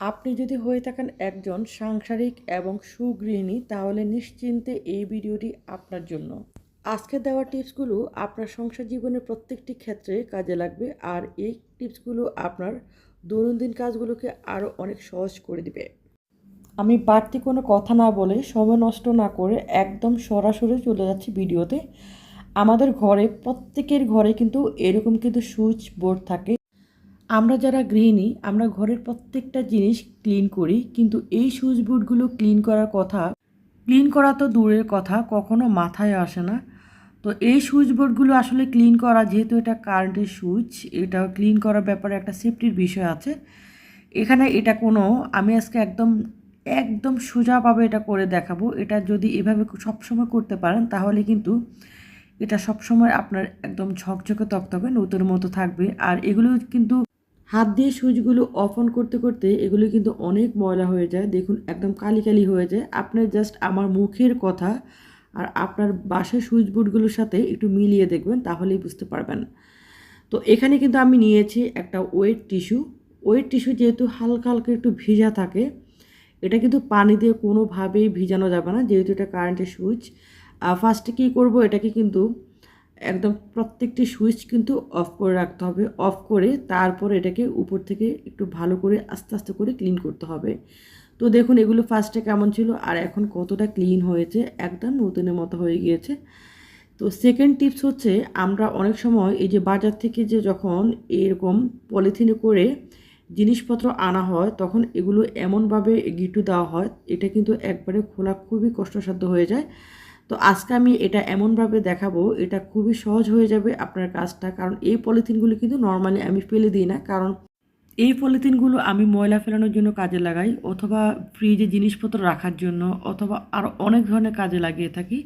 আপনি যদি হয়ে থাকেন একজন সাংসারিক এবং সুগৃহিণী, তাহলে নিশ্চিন্তে এই ভিডিওটি আপনার জন্য। আজকে দেওয়া টিপসগুলো আপনার সংসার জীবনের প্রত্যেকটি ক্ষেত্রে কাজে লাগবে, আর এই টিপসগুলো আপনার দৈনন্দিন কাজগুলোকে আরও অনেক সহজ করে দিবে। আমি বাড়তি কোনো কথা না বলে সময় নষ্ট না করে একদম সরাসরি চলে যাচ্ছি ভিডিওতে। আমাদের ঘরে, প্রত্যেকের ঘরে কিন্তু এরকম কিন্তু সুইচ বোর্ড থাকে। আমরা যারা গৃহিণী, আমরা ঘরের প্রত্যেকটা জিনিস ক্লিন করি, কিন্তু এই সুইচ বোর্ডগুলো ক্লিন করার কথা ক্লিন করা তো দূরের কথা, কখনো মাথায় আসে না। তো এই সুইচ বোর্ডগুলো আসলে ক্লিন করা, যেহেতু এটা কারেন্টের সুইচ এটা ক্লিন করার ব্যাপারে একটা সেফটির বিষয় আছে। এখানে এটা কোনো, আমি আজকে একদম একদম সোজাভাবে এটা করে দেখাবো। এটা যদি এভাবে সবসময় করতে পারেন, তাহলে কিন্তু এটা সবসময় আপনার একদম ঝকঝকে তকতকে নতুন মতো থাকবে। আর এগুলো কিন্তু হাত দিয়ে সুইচগুলো অফ অন করতে করতে এগুলো কিন্তু অনেক ময়লা হয়ে যায়। দেখুন, একদম কালি কালি হয়ে যায়। আপনার জাস্ট আমার মুখের কথা আর আপনার বাসার সুইচ বোর্ডগুলোর সাথে একটু মিলিয়ে দেখবেন, তাহলেই বুঝতে পারবেন। তো এখানে কিন্তু আমি নিয়েছি একটা ওয়েট টিস্যু ওয়েট টিস্যু যেহেতু হালকা হালকা একটু ভিজা থাকে, এটা কিন্তু পানি দিয়ে কোনোভাবেই ভিজানো যাবে না, যেহেতু এটা কারেন্টের সুইচ। ফার্স্টে কী করব? এটাকে কিন্তু একদম প্রত্যেকটি সুইচ কিন্তু অফ করে রাখতে হবে। অফ করে তারপর এটাকে উপর থেকে একটু ভালো করে আস্তে আস্তে করে ক্লিন করতে হবে। তো দেখুন, এগুলো ফার্স্টে কেমন ছিল আর এখন কতটা ক্লিন হয়েছে? একদম নতুনের মতো হয়ে গিয়েছে। তো সেকেন্ড টিপস হচ্ছে, আমরা অনেক সময় এই যে বাজার থেকে যে যখন এরকম পলিথিনে করে জিনিসপত্র আনা হয়, তখন এগুলো এমনভাবে গিটু দেওয়া হয়, এটা কিন্তু একবারে খোলা খুবই কষ্টসাধ্য হয়ে যায়। তো আজকে আমি এটা এমনভাবে দেখাবো, এটা খুবই সহজ হয়ে যাবে আপনার কাজটা, কারণ এই পলিথিনগুলো কিন্তু নর্মালি আমি ফেলে দিই না, কারণ এই পলিথিনগুলো আমি ময়লা ফেলানোর জন্য কাজে লাগাই, অথবা ফ্রিজে জিনিসপত্র রাখার জন্য, অথবা আরও অনেক ধরনের কাজে লাগিয়ে থাকি।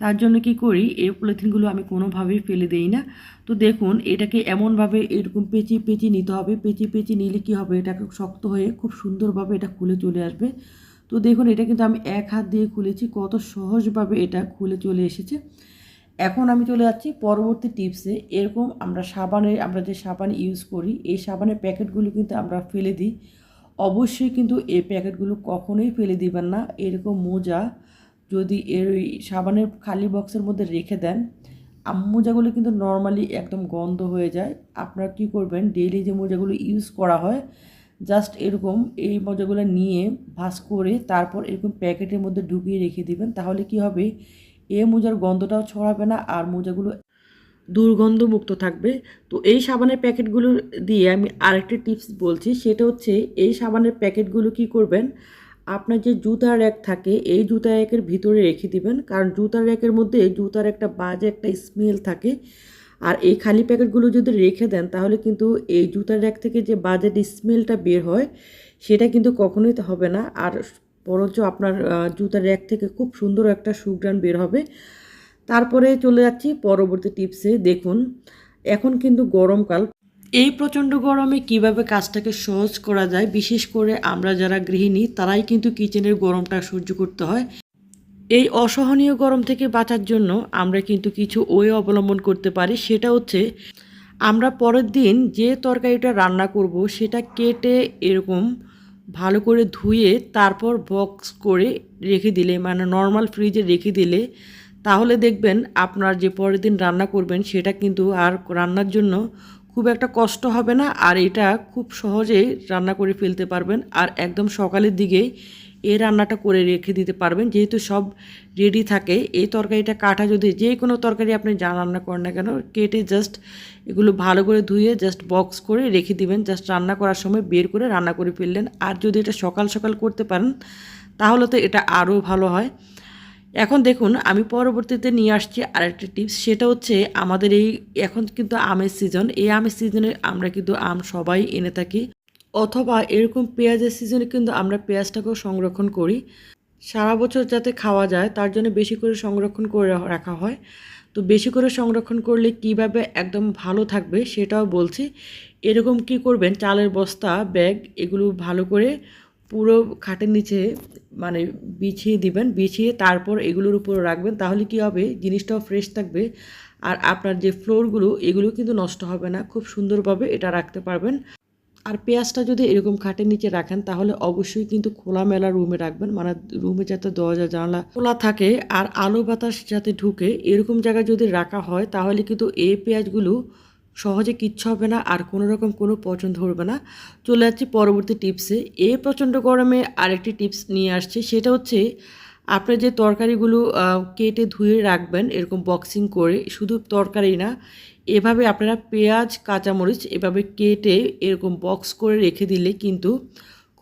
তার জন্য কি করি, এই পলিথিনগুলো আমি কোনোভাবেই ফেলে দিই না। তো দেখুন, এটাকে এমনভাবে এরকম পেঁচি পেঁচি নিতে হবে পেঁচি পেঁচি নিলে কি হবে, এটাকে শক্ত হয়ে খুব সুন্দরভাবে এটা খুলে চলে আসবে। তো দেখুন, এটা কিন্তু আমি এক হাত দিয়ে খুলেছি। কত সহজভাবে এটা খুলে চলে এসেছে। এখন আমি চলে যাচ্ছি পরবর্তী টিপসে। এরকম আমরা সাবানের আমরা যে সাবান ইউজ করি, এই সাবানের প্যাকেটগুলো কিন্তু আমরা ফেলে দিই। অবশ্যই কিন্তু এই প্যাকেটগুলো কখনোই ফেলে দিবেন না। এরকম মোজা যদি এর ওই সাবানের খালি বক্সের মধ্যে রেখে দেন মোজাগুলো কিন্তু নর্মালি একদম গন্ধ হয়ে যায়। আপনারা কী করবেন ডেইলি যে মোজাগুলো ইউজ করা হয় জাস্ট এরকম এই মোজাগুলো নিয়ে ভাস করে তারপর এরকম প্যাকেটের মধ্যে ঢুকিয়ে রেখে দিবেন। তাহলে কি হবে? এ মোজার গন্ধটাও ছড়াবে না আর মোজাগুলো দুর্গন্ধমুক্ত থাকবে। তো এই সাবানের প্যাকেটগুলো দিয়ে আমি আরেকটি টিপস বলছি। সেটা হচ্ছে এই সাবানের প্যাকেটগুলো কি করবেন? আপনার যে জুতার র্যাক থাকে, এই জুতা র্যাকের ভিতরে রেখে দিবেন। কারণ জুতার র্যাকের মধ্যে জুতার একটা বাজে একটা স্মেল থাকে। আর এই খালি প্যাকেটগুলো যদি রেখে দেন, তাহলে কিন্তু এই জুতার র্যাক থেকে যে বাজে স্মেলটা বের হয়, সেটা কিন্তু কখনোই হবে না। আর বরঞ্চ আপনার জুতার র্যাক থেকে খুব সুন্দর একটা সুগ্রান বের হবে। তারপরে চলে যাচ্ছি পরবর্তী টিপসে। দেখুন, এখন কিন্তু গরমকাল। এই প্রচণ্ড গরমে কীভাবে কাজটাকে সহজ করা যায়, বিশেষ করে আমরা যারা গৃহিণী, তারাই কিন্তু কিচেনের গরমটা সহ্য করতে হয়। এই অসহনীয় গরম থেকে বাঁচার জন্য আমরা কিন্তু কিছু ওয়ে অবলম্বন করতে পারি। সেটা হচ্ছে, আমরা পরের দিন যে তরকারিটা রান্না করব সেটা কেটে এরকম ভালো করে ধুয়ে তারপর বক্স করে রেখে দিলে মানে নর্মাল ফ্রিজে রেখে দিলে, তাহলে দেখবেন আপনার যে পরের দিন রান্না করবেন সেটা কিন্তু আর রান্নার জন্য খুব একটা কষ্ট হবে না। আর এটা খুব সহজেই রান্না করে ফেলতে পারবেন। আর একদম সকালের দিকেই এই রান্নাটা করে রেখে দিতে পারবেন। যেহেতু সব রেডি থাকে, এই তরকারিটা কাটা যদি যে কোনো তরকারি আপনি যা রান্না করেন না কেন, কেটে জাস্ট এগুলো ভালো করে ধুয়ে জাস্ট বক্স করে রেখে দিবেন। জাস্ট রান্না করার সময় বের করে রান্না করে ফেললেন। আর যদি এটা সকাল সকাল করতে পারেন, তাহলে তো এটা আরও ভালো হয়। এখন দেখুন, আমি পরবর্তীতে নিয়ে আসছি আরেকটা টিপস সেটা হচ্ছে আমাদের এই এখন কিন্তু আমের সিজন এই আমের সিজনে আমরা কিন্তু আম সবাই এনে থাকি। অথবা এরকম পেঁয়াজের সিজনে কিন্তু আমরা পেঁয়াজটাকেও সংরক্ষণ করি। সারা বছর যাতে খাওয়া যায়, তার জন্য বেশি করে সংরক্ষণ করে রাখা হয়। তো বেশি করে সংরক্ষণ করলে কীভাবে একদম ভালো থাকবে সেটাও বলছি। এরকম কি করবেন? চালের বস্তা, ব্যাগ, এগুলো ভালো করে পুরো খাটের নিচে মানে বিছিয়ে দিবেন, বিছিয়ে তারপর এগুলোর উপর রাখবেন। তাহলে কি হবে? জিনিসটাও ফ্রেশ থাকবে। আর আপনার যে ফ্লোরগুলো এগুলো কিন্তু নষ্ট হবে না। খুব সুন্দরভাবে এটা রাখতে পারবেন। আর পেঁয়াজটা যদি এরকম খাটের নিচে রাখেন, তাহলে অবশ্যই কিন্তু খোলামেলা রুমে রাখবেন। মানে রুমে যাতে দরজা, জানলা খোলা থাকে আর আলো বাতাস যাতে ঢুকে, এরকম জায়গায় যদি রাখা হয়, তাহলে কিন্তু এই পেঁয়াজগুলো সহজে কিচ্ছু হবে না আর কোনো রকম কোনো পচন ধরবে না। চলে যাচ্ছি পরবর্তী টিপসে। এই প্রচণ্ড গরমে আরেকটি টিপস নিয়ে আসছে। সেটা হচ্ছে আপনি যে তরকারিগুলো কেটে ধুয়ে রাখবেন, এরকম বক্সিং করে, শুধু তরকারি না, এভাবে আপনারা পেঁয়াজ, কাঁচামরিচ এভাবে কেটে এরকম বক্স করে রেখে দিলে কিন্তু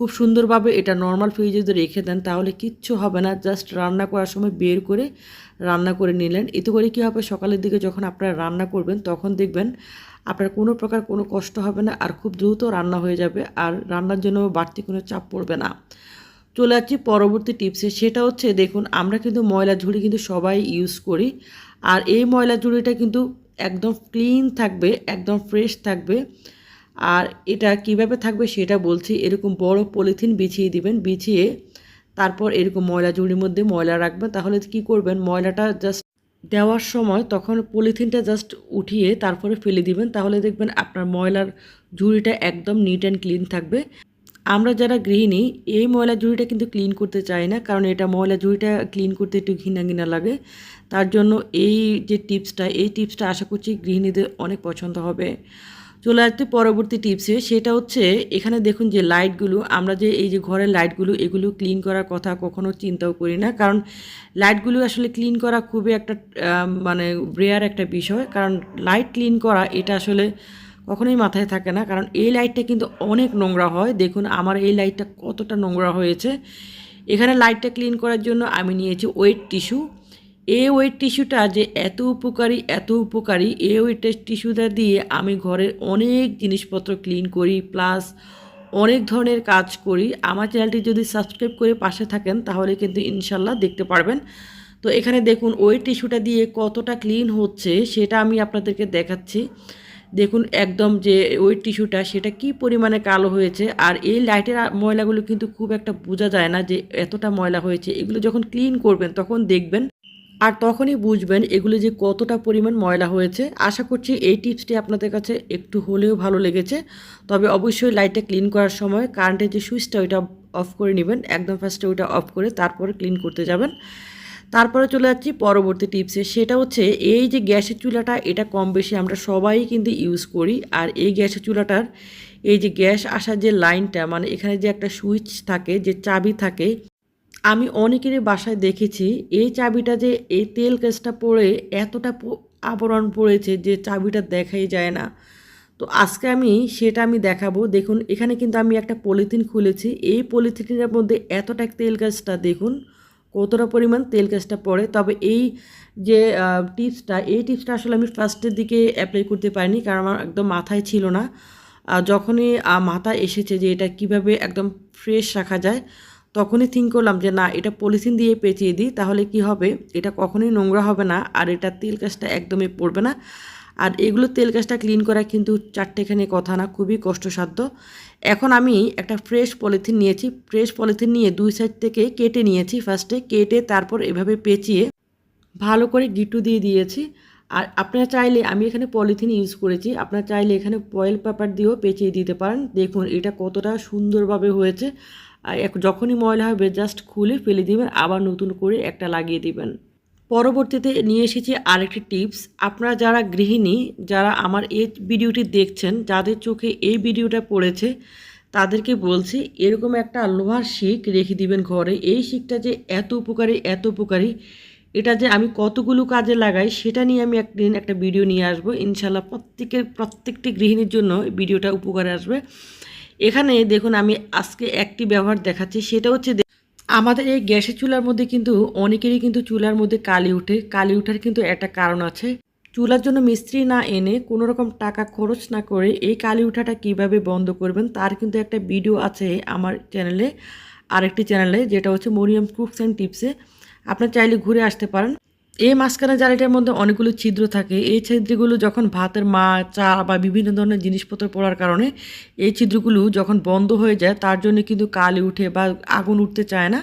খুব সুন্দরভাবে এটা নর্মাল ফ্রিজে যদি রেখে দেন, তাহলে কিচ্ছু হবে না। জাস্ট রান্না করার সময় বের করে রান্না করে নিলেন। এতে করে কী হবে? সকালের দিকে যখন আপনারা রান্না করবেন, তখন দেখবেন আপনার কোনো প্রকার কোনো কষ্ট হবে না, আর খুব দ্রুত রান্না হয়ে যাবে, আর রান্নার জন্য বাড়তি কোনো চাপ পড়বে না। চলে যাচ্ছি পরবর্তী টিপসে সেটা হচ্ছে, দেখুন, আমরা কিন্তু ময়লা ঝুড়ি কিন্তু সবাই ইউজ করি। আর এই ময়লা ঝুড়িটা কিন্তু একদম ক্লিন থাকবে, একদম ফ্রেশ থাকবে। আর এটা কীভাবে থাকবে সেটা বলছি, এরকম বড় পলিথিন বিছিয়ে দিবেন, বিছিয়ে তারপর এরকম ময়লা ঝুড়ির মধ্যে ময়লা রাখবেন। তাহলে কি করবেন, ময়লাটা জাস্ট দেওয়ার সময় তখন পলিথিনটা জাস্ট উঠিয়ে তারপরে ফেলে দিবেন। তাহলে দেখবেন আপনার ময়লার ঝুড়িটা একদম নিট অ্যান্ড ক্লিন থাকবে। আমরা যারা গৃহিণী, এই ময়লা ঝুড়িটা কিন্তু ক্লিন করতে চাই না, কারণ এটা ময়লা ঝুড়িটা ক্লিন করতে একটু ঘৃণা লাগে। তার জন্য এই যে টিপসটা, এই টিপসটা আশা করছি গৃহিণীদের অনেক পছন্দ হবে। চলে আসতে পরবর্তী টিপসে, সেটা হচ্ছে এখানে দেখুন যে লাইটগুলো আমরা যে এই যে ঘরের লাইটগুলো এগুলো ক্লিন করার কথা কখনো চিন্তাও করি না, কারণ লাইটগুলো আসলে ক্লিন করা খুবই একটা মানে রেয়ার একটা বিষয়, কারণ লাইট ক্লিন করা, এটা আসলে কখনোই মাথায় থাকে না। কারণ এই লাইটটা কিন্তু অনেক নোংরা হয়। দেখুন, আমার এই লাইটটা কতটা নোংরা হয়েছে। এখানে লাইটটা ক্লিন করার জন্য আমি নিয়েছি ওয়েট টিস্যু এই ওয়েট টিস্যুটা যে এত উপকারী এত উপকারী, এই ওয়েট টিস্যুটা দিয়ে আমি ঘরের অনেক জিনিসপত্র ক্লিন করি। প্লাস অনেক ধরনের কাজ করি। আমার চ্যানেলটি যদি সাবস্ক্রাইব করে পাশে থাকেন, তাহলে কিন্তু ইনশাল্লাহ দেখতে পারবেন। তো এখানে দেখুন ওয়েট টিস্যুটা দিয়ে কতটা ক্লিন হচ্ছে, সেটা আমি আপনাদেরকে দেখাচ্ছি। দেখুন একদম যে ওই টিস্যুটা সেটা কি পরিমাণে কালো হয়েছে, আর এই লাইটের ময়লাগুলো কিন্তু খুব একটা বোঝা যায় না যে এতটা ময়লা হয়েছে। এগুলো যখন ক্লিন করবেন তখন দেখবেন, আর তখনই বুঝবেন এগুলো যে কতটা পরিমাণ ময়লা হয়েছে। আশা করছি এই টিপসটি আপনাদের কাছে একটু হলেও ভালো লেগেছে। তবে অবশ্যই লাইটটা ক্লিন করার সময় কারেন্টের যে সুইচটা ওইটা অফ করে নেবেন। একদম ফার্স্টে ওইটা অফ করে তারপরে ক্লিন করতে যাবেন। তারপরে চলে যাচ্ছি পরবর্তী টিপসে। সেটা হচ্ছে এই যে গ্যাসের চুলাটা, এটা কম বেশি আমরা সবাই কিন্তু ইউজ করি। আর এই গ্যাসের চুলাটার এই যে গ্যাস আসার যে লাইনটা মানে এখানে যে একটা সুইচ থাকে, যে চাবি থাকে, আমি অনেকেরই বাসায় দেখেছি, এই চাবিটা যে এই তেল গ্যাসটা পড়ে এতটা আবরণ পড়েছে যে চাবিটা দেখাই যায় না। তো আজকে আমি সেটা আমি দেখাবো। দেখুন, এখানে কিন্তু আমি একটা পলিথিন খুলেছি। এই পলিথিনের মধ্যে এতটা তেল গ্যাসটা দেখুন কতটা পরিমাণ তেল গ্যাসটা পড়ে? তবে এই যে টিপসটা, এই টিপসটা আসলে আমি ফার্স্টের দিকে অ্যাপ্লাই করতে পারিনি কারণ আমার একদম মাথায় ছিল না। যখনই মাথায় এসেছে যে এটা কীভাবে একদম ফ্রেশ রাখা যায়, তখনই থিঙ্ক করলাম যে না, এটা পলিথিন দিয়ে পেঁচিয়ে দিই, তাহলে কি হবে? এটা কখনোই নোংরা হবে না আর এটা তেল গাছটা একদমই পড়বে না। আর এগুলো তেল গাছটা ক্লিন করা কিন্তু চারটেখানি কথা না, খুবই কষ্টসাধ্য। এখন আমি একটা ফ্রেশ পলিথিন নিয়েছি ফ্রেশ পলিথিন নিয়ে দুই সাইড থেকে কেটে নিয়েছি ফার্স্টে কেটে তারপর এভাবে পেঁচিয়ে ভালো করে গিটু দিয়ে দিয়েছি। আর আপনারা চাইলে, আমি এখানে পলিথিন ইউজ করেছি, আপনারা চাইলে এখানে ফয়েল পেপার দিয়েও পেঁচিয়ে দিতে পারেন। দেখুন, এটা কতটা সুন্দরভাবে হয়েছে। আর যখনই ময়লা হবে জাস্ট খুলে ফেলে দিবেন, আবার নতুন করে একটা লাগিয়ে দিবেন। পরবর্তীতে নিয়ে এসেছি আরেকটি টিপস। আপনারা যারা গৃহিণী, যারা আমার এই ভিডিওটি দেখছেন, যাদের চোখে এই ভিডিওটা পড়েছে, তাদেরকে বলছি, এরকম একটা লোহার শিক রেখে দিবেন ঘরে। এই শিকটা যে এত উপকারী এত উপকারী, এটা যে আমি কতগুলো কাজে লাগাই, সেটা নিয়ে আমি একদিন একটা ভিডিও নিয়ে আসব। ইনশাল্লাহ প্রত্যেকের, প্রত্যেকটি গৃহিণীর জন্য ভিডিওটা উপকারে আসবে। এখানে দেখুন, আমি আজকে একটি ব্যবহার দেখাচ্ছি, সেটা হচ্ছে আমাদের এই গ্যাসের চুলার মধ্যে কিন্তু অনেকেরই কিন্তু চুলার মধ্যে কালি উঠে, কালি ওঠার কিন্তু একটা কারণ আছে। চুলার জন্য মিস্ত্রি না এনে কোনো রকম টাকা খরচ না করে এই কালি উঠাটা কীভাবে বন্ধ করবেন তার কিন্তু একটা ভিডিও আছে আমার চ্যানেলে, আরেকটি চ্যানেলে যেটা হচ্ছে মরিয়াম কুকস অ্যান্ড টিপসে। আপনার চাইলে ঘুরে আসতে পারেন। এই মাঝখানে জালিটার মধ্যে অনেকগুলো ছিদ্র থাকে। এই ছিদ্রগুলো যখন ভাতের মা চা বা বিভিন্ন ধরনের জিনিসপত্র পড়ার কারণে এই ছিদ্রগুলো যখন বন্ধ হয়ে যায়, তার জন্য কিন্তু কালি উঠে বা আগুন উঠতে চায় না।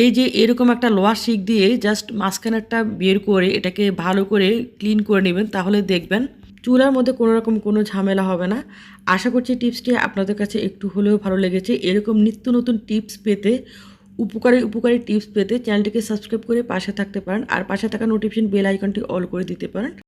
এই যে এরকম একটা লোহার শিক দিয়ে জাস্ট মাঝখানেরটা বের করে এটাকে ভালো করে ক্লিন করে নেবেন, তাহলে দেখবেন চুলার মধ্যে কোনো রকম কোনো ঝামেলা হবে না। আশা করছি টিপসটি আপনাদের কাছে একটু হলেও ভালো লেগেছে। এরকম নিত্য নতুন টিপস পেতে উপকারী উপকারী টিপস পেতে চ্যানেলটিকে সাবস্ক্রাইব করে পাশে থাকতে পারেন আর পাশে থাকা নোটিফিকেশন বেল আইকনটি অল করে দিতে পারেন।